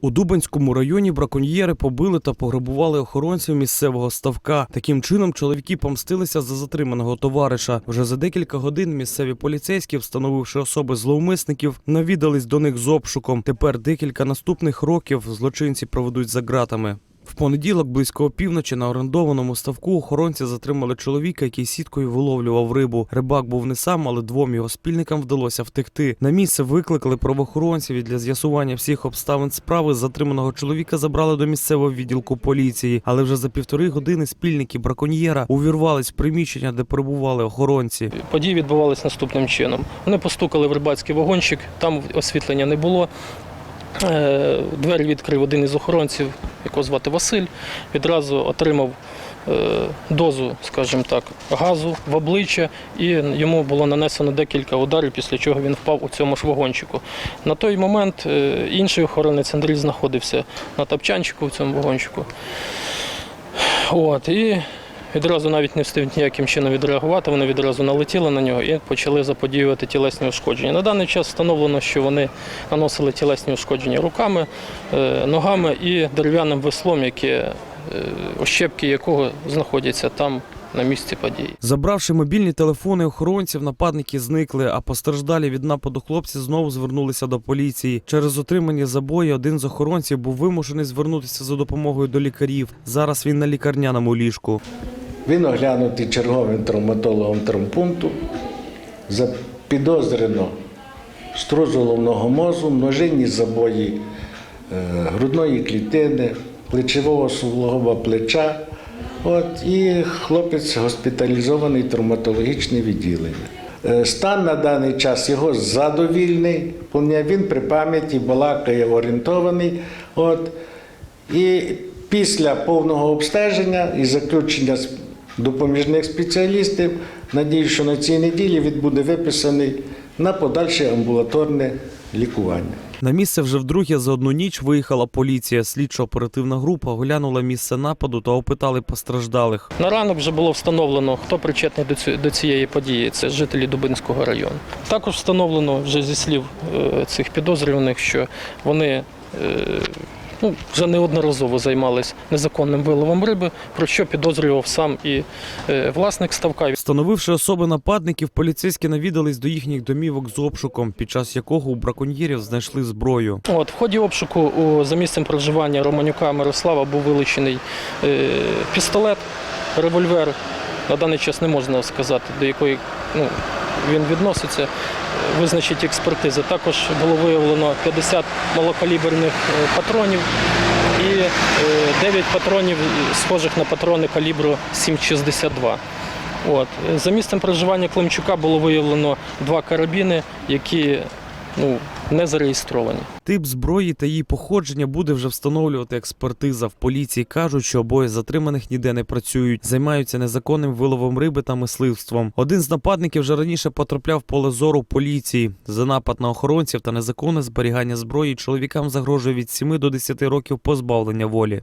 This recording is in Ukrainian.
У Дубанському районі браконьєри побили та пограбували охоронців місцевого ставка. Таким чином чоловіки помстилися за затриманого товариша. Вже за декілька годин місцеві поліцейські, встановивши особи зловмисників, навідались до них з обшуком. Тепер декілька наступних років злочинці проведуть за ґратами. В понеділок близько опівночі на орендованому ставку охоронці затримали чоловіка, який сіткою виловлював рибу. Рибак був не сам, але двом його спільникам вдалося втекти. На місце викликали правоохоронців і для з'ясування всіх обставин справи затриманого чоловіка забрали до місцевого відділку поліції. Але вже за півтори години спільники браконьєра увірвались в приміщення, де перебували охоронці. Події відбувалися наступним чином. Вони постукали в рибацький вагончик, там освітлення не було. Е, Двері відкрив один із охоронців, якого звати Василь. Відразу отримав е, дозу, скажімо так, газу в обличчя, і йому було нанесено декілька ударів, після чого він впав у цьому ж вагончику. На той момент е, інший охоронець Андрій знаходився на тапчанчику в цьому вагончику. От, і відразу навіть не встиг ніяким чином відреагувати, вони відразу налетіли на нього і почали заподіювати тілесні ушкодження. На даний час встановлено, що вони наносили тілесні ушкодження руками, е, ногами і дерев'яним веслом, яке, е, ощепки якого знаходяться там на місці події. Забравши мобільні телефони охоронців, нападники зникли, а постраждалі від нападу хлопці знову звернулися до поліції. Через отримані забої один з охоронців був вимушений звернутися за допомогою до лікарів. Зараз він на лікарняному ліжку. Він оглянутий черговим травматологом травмпункту. Запідозрено струс головного мозу, множинні забої е, грудної клітини, плечового суглоба плеча. От, і хлопець госпіталізований травматологічне відділення. Е, Стан на даний час його задовільний, він при пам'яті балакає орієнтований. От, і після повного обстеження і заключення допоміжних спеціалістів, надію, що на цій неділі він буде виписаний на подальше амбулаторне лікування. На місце вже вдруге за одну ніч виїхала поліція. Слідчо-оперативна група оглянула місце нападу та опитали постраждалих. На ранок вже було встановлено, хто причетний до цієї події. Це жителі Дубинського району. Також встановлено вже зі слів е, цих підозрюваних, що вони е, ну, вже неодноразово займались незаконним виловом риби, про що підозрював сам і е, власник ставка. Встановивши особи нападників, поліцейські навідались до їхніх домівок з обшуком, під час якого у браконьєрів знайшли зброю. От, в ході обшуку у, за місцем проживання Романюка Мирослава був вилучений е, пістолет, револьвер. На даний час не можна сказати, до якої ну, він відноситься. Визначить експертизи. Також було виявлено 50 малокаліберних е, патронів і е, 9 патронів, е, схожих на патрони калібру 7,62. От. За місцем проживання Климчука було виявлено два карабіни, які ну, не зареєстровані. Тип зброї та її походження буде вже встановлювати експертиза. В поліції кажуть, що обоє затриманих ніде не працюють, займаються незаконним виловом риби та мисливством. Один з нападників вже раніше потрапляв в поле зору поліції. За напад на охоронців та незаконне зберігання зброї чоловікам загрожує від 7 до 10 років позбавлення волі.